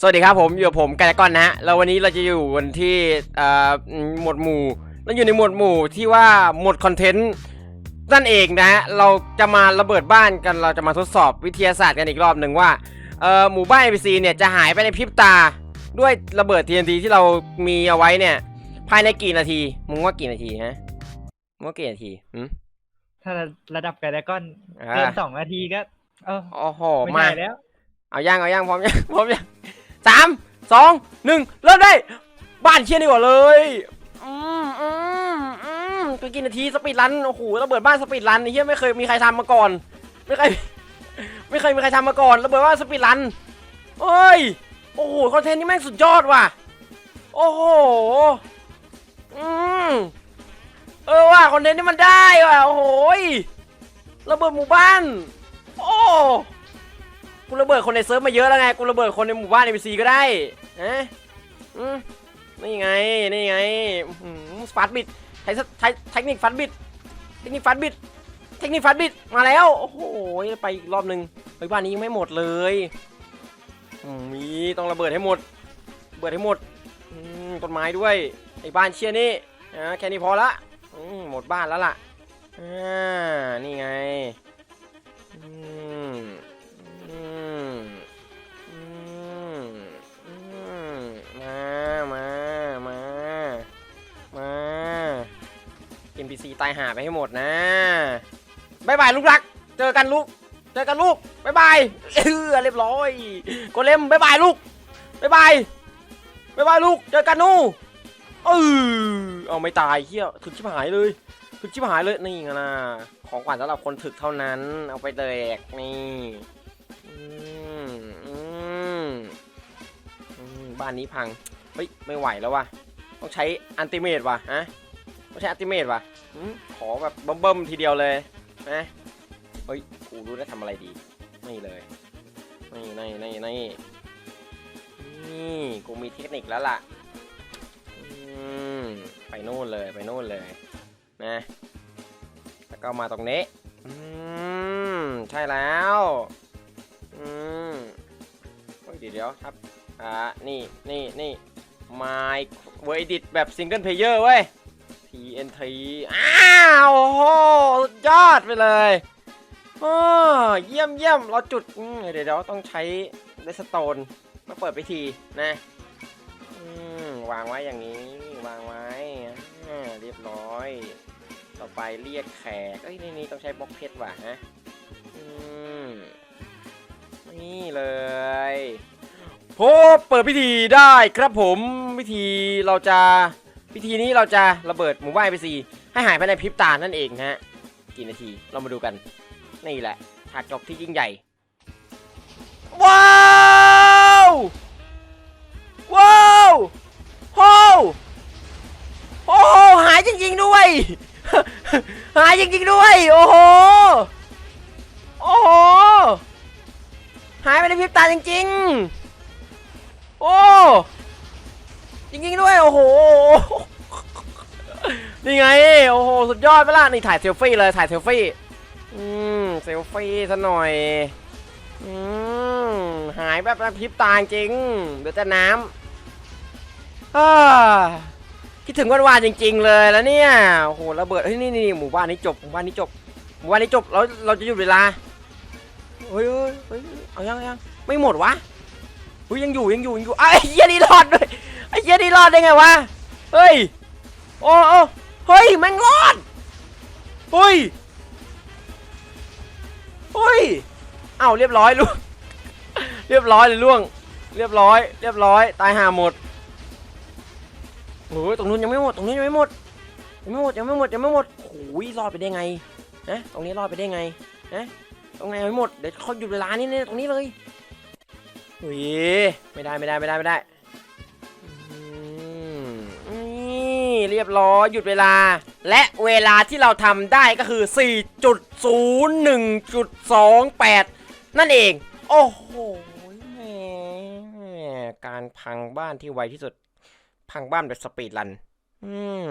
สวัสดีครับผมอยู่กับผมกันก่อนนะฮะแล้ววันนี้เราจะอยู่กันที่เอ่อหมวดหมู่เราอยู่ในหมวดหมู่ที่ว่าหมวดคอนเทนต์นั่นเองนะฮะเราจะมาระเบิดบ้านกันเราจะมาทดสอบวิทยาศาสตร์กันอีกรอบหนึ่งว่าเอ่อหมู่บ้าน NPC เนี่ยจะหายไปในพริบตาด้วยระเบิด TNT ที่เรามีเอาไว้เนี่ย ภายในกี่นาทีมึงว่ากี่นาทีฮะมึงว่ากี่นาทีหืมถ้าระดับไกดก้อนอ่าเกินสองนาทีก็เออโอ้โหไม่มาใช่แล้วเอาย่างเอาย่างพร้อมยังพร้อมยัง สามสองหนึ่งเริ่มได้บ้านเชี่ยดีกว่าเลยอืมอืมอืมไปกี่นาทีสปีดรันโอ้โหระเบิดบ้านสปีดรันไอ้เหี้ยไม่เคยมีใครทำมาก่อนไม่เคยไม่เคยมีใครทำมาก่อนระเบิดบ้านสปีดรันเอ้ยโอ้โหคอนเทนต์นี้แม่งสุดยอดว่ะโอ้โหอืมเออว่ะคอนเทนต์นี้มันได้ว่ะโอ้โหยระเบิดหมู่บ้านโอ้ กูระเบิดคนในเซิร์ฟมาเยอะแล้วไงกูระเบิดคนในหมู่บ้าน NPC ก็ได้ฮะอืมนี่ไงนี่ไงฟัดบิดใช้ใช้เทคนิคฟัดบิดเทคนิคฟัดบิดเทคนิคฟัดบิดมาแล้วโอ้โหไปอีกรอบหนึ่งเฮ้บ้านนี้ยังไม่หมดเลยมีต้องระเบิดให้หมดระเบิดให้หมดต้นไม้ด้วยไอ้บ้านเชียนี่แค่นี้พอละหมดบ้านแล้วล่ะนี่ไง NPC ตายหาไปให้หมดนะบายบายลูกรัก เจอกันลูก เจอกันลูกบายบายเออเรียบร้อยโกเลมบายบายลูกบายบายบายบายลูก เจอกันนู่เออเอาไม่ตายเฮียถึกชิบหายเลยถึกชิบหายเลยนี่ไงนะของขวัญสำหรับคนถึกเท่านั้น เอาไปแดกนี่อืมอืมบ้านนี้พัง เฮ้ย ไม่ไหวแล้ววะต้องใช้อันติเมตว่ะฮะ ต้องใช้อันติเมตว่ะอืมขอแบบเบิ่มๆทีเดียวเลยนะเฮ้ยกูรู้ได้ทำอะไรดีนี่เลยนี่นี่นี่นี่นี่กูมีเทคนิคแล้วล่ะอืมไปโน่นเลยไปโน่นเลยนะ แล้วก็มาตรงนี้ อืม ใช่แล้ว อืมเฮ้ยเดี๋ยวเดี๋ยวครับ อ่า นี่ นี่ นี่ My w o r Edit แบบ Single Player เว้ย TNT อ้าวโอ้โหสุดยอดไปเลยโอ้เยี่ยมเยี่ยมเราจุดเดี๋ยวเดี๋ยวต้องใช้เลสโตนมาเปิดพิธีนะวางไว้อย่างนี้วางไว้เรียบร้อย ต่อไปเรียกแขกเอ้ยนี่นี่ต้องใช้บล็อกเพชรว่ะฮะนี่เลยพบเปิดพิธีได้ครับผมพิธีเราจะ พิธีนี้เราจะระเบิดหมู่บ้านไปซีให้หายภายในพริบตานั่นเองฮะกี่นาทีเรามาดูกัน นี่แหละฉากจบที่ยิ่งใหญ่ ว้าวว้าวโฮโอ้โหหายจริงๆด้วย หายจริงๆด้วย โอ้โหโอ้โหหายไปในพริบตาจริงๆ โอ้ จริงด้วยโอ้โหนี่ไงโอ้โหสุดยอดไปละนี่ถ่ายเซลฟี่เลยถ่ายเซลฟี่อืมเซลฟี่ซะหน่อยอืมหายแบบในพริบตาจริงเดี๋ยวแต่น้ำคิดถึงวันวานจริง ๆ เลยแล้วเนี่ยโอ้โหระเบิดเฮ้ยนี่นี่หมู่บ้านนี้จบหมู่บ้านนี้จบหมู่บ้านนี้จบแล้วเราจะหยุดเวลาเฮ้ยเฮ้ยเฮ้ยเอายังยังไม่หมดวะเฮ้ยยังอยู่ยังอยู่ยังอยู่ไอ้ยเหี้ยนี่รอดด้วย ไอ้เหี้ยนี่รอดได้ไงวะ เฮ้ย โอ้โอ้เฮ้ยแม่งรอดเฮ้ยเฮ้ย เอ้าเรียบร้อยลูก เรียบร้อยเลยล่วง เรียบร้อย เรียบร้อย ตายห่าหมดโอ้ยตรงนู้นยังไม่หมด ตรงนี้ยังไม่หมด ยังไม่หมด ยังไม่หมด ยังไม่หมดโอ้ยรอดไปได้ไงนะตรงนี้รอดไปได้ไงนะตรงไหนไม่หมด เดี๋ยวเขาหยุดเวลานี่เนี่ยตรงนี้เลยอุ้ยไม่ได้ ไม่ได้ ไม่ได้ ไม่ได้ รียบร้อยหยุดเวลา และเวลาที่เราทำได้ก็คือ 4.01.28 นั่นเอง โอ้โหแหมการพังบ้านที่ไวที่สุด พังบ้านแบบสปีดรัน อืม